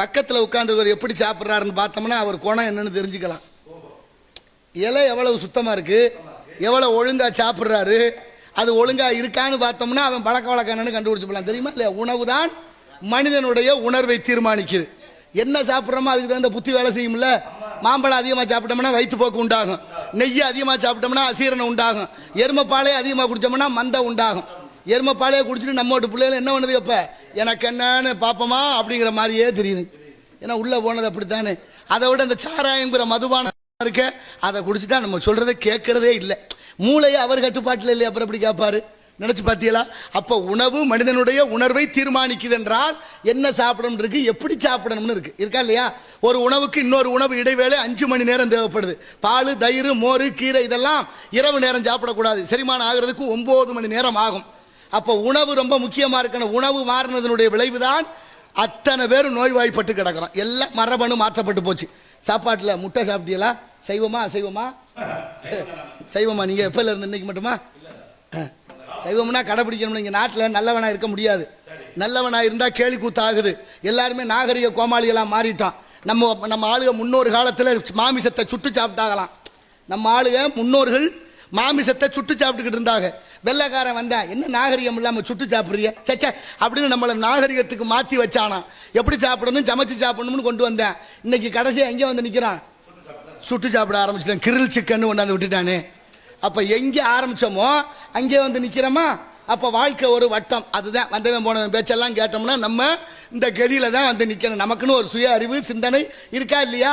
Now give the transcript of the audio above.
பக்கத்தில் உட்காந்துருவர் எப்படி சாப்பிட்றாருன்னு பார்த்தோம்னா அவர் குணம் என்னன்னு தெரிஞ்சுக்கலாம். இலை எவ்வளவு சுத்தமாக இருக்குது எவ்வளோ ஒழுங்காக சாப்பிட்றாரு? அது ஒழுங்காக இருக்கான்னு பார்த்தோம்னா அவன் பழக்க வழக்கம் என்னன்னு கண்டுபிடிச்சுக்கலாம். தெரியுமா இல்லையா? உணவு தான் மனிதனுடைய உணர்வை தீர்மானிக்குது. என்ன சாப்பிட்றோமோ அதுக்கு தகுந்த புத்தி வேலை செய்யும்ல மாம்பழம் அதிகமாக சாப்பிட்டோம்னா வயிற்றுப்போக்கு உண்டாகும். நெய் அதிகமாக சாப்பிட்டோம்னா அசீரணம் உண்டாகும். எருமைப்பாலே அதிகமாக குடித்தோம்னா மந்தம் உண்டாகும். எருமைப்பாலையே குடிச்சிட்டு நம்ம வீட்டு பிள்ளைகள் என்ன பண்ணுது எப்போ எனக்கு என்னன்னு பார்ப்போமா அப்படிங்கிற மாதிரியே தெரியுது. ஏன்னா உள்ளே போனது அப்படித்தானே. அதை விட இந்த சாராயங்கிற மதுபானம் இருக்க அதை குடிச்சிட்டா நம்ம சொல்கிறத கேட்கறதே இல்லை. மூளையை அவர் கட்டுப்பாட்டில் இல்லை அப்புறம் எப்படி கேட்பாரு? நினச்சி பார்த்தீங்களா அப்போ உணவு மனிதனுடைய உணர்வை தீர்மானிக்குது என்றால் என்ன சாப்பிடணும் இருக்கு எப்படி சாப்பிடணும்னு இருக்கு. இருக்கா இல்லையா? ஒரு உணவுக்கு இன்னொரு உணவு இடைவேளை அஞ்சு மணி நேரம் தேவைப்படுது. பால் தயிர் மோர் கீரை இதெல்லாம் இரவு நேரம் சாப்பிடக்கூடாது. செரிமானம் ஆகிறதுக்கு ஒம்பது மணி நேரம் ஆகும். அப்போ உணவு ரொம்ப முக்கியமாக இருக்கணும். உணவு மாறினதனுடைய விளைவுதான் அத்தனை பேரும் நோய்வாய்ப்பட்டு கிடக்கிறோம். எல்லாம் மரபணு மாற்றப்பட்டு போச்சு. சாப்பாட்டில் முட்டை சாப்பிட்டீங்களா? சைவமா அசைவமா? சைவமா நீங்கள் எப்போல இருந்து இன்னைக்கு மட்டுமா? சைவம்னா கடைப்பிடிக்கணும் இங்கே நாட்டில் நல்லவனாக இருக்க முடியாது. நல்லவனாக இருந்தால் கேலி கூத்தாகுது. எல்லாருமே நாகரிக கோமாளிகளாக மாறிட்டான் நம்ம நம்ம ஆளுக முன்னொரு காலத்தில் மாமிசத்தை சுட்டு சாப்பிட்டாகலாம் நம்ம ஆளுக முன்னோர்கள் மாமிசத்தை சுட்டு சாப்பிட்டுக்கிட்டு இருந்தாங்க. வெள்ளைக்காரன் வந்தேன். என்ன நாகரிகம் இல்லாமல் சுட்டு சாப்பிட்றிய? சச்சே அப்படின்னு நம்மளை நாகரிகத்துக்கு மாற்றி வச்சானாம். எப்படி சாப்பிடணும்? சமைச்சு சாப்பிடணும்னு கொண்டு வந்தேன். இன்னைக்கு கடைசியாக எங்கே வந்து நிற்கிறான் சுட்டு சாப்பிட ஆரம்பிச்சிட்டேன். கிரில் சிக்கன் கொண்டாந்து விட்டுட்டானே. அப்போ எங்கே ஆரம்பிச்சோமோ அங்கே வந்து நிற்கிறோமா அப்போ வாழ்க்கை ஒரு வட்டம். அதுதான் வந்தவன் போனவன் பேச்செல்லாம் கேட்டோம்னா நம்ம இந்த கதியில தான் வந்து நிற்கணும் நமக்குன்னு ஒரு சுய அறிவு சிந்தனை இருக்கா இல்லையா?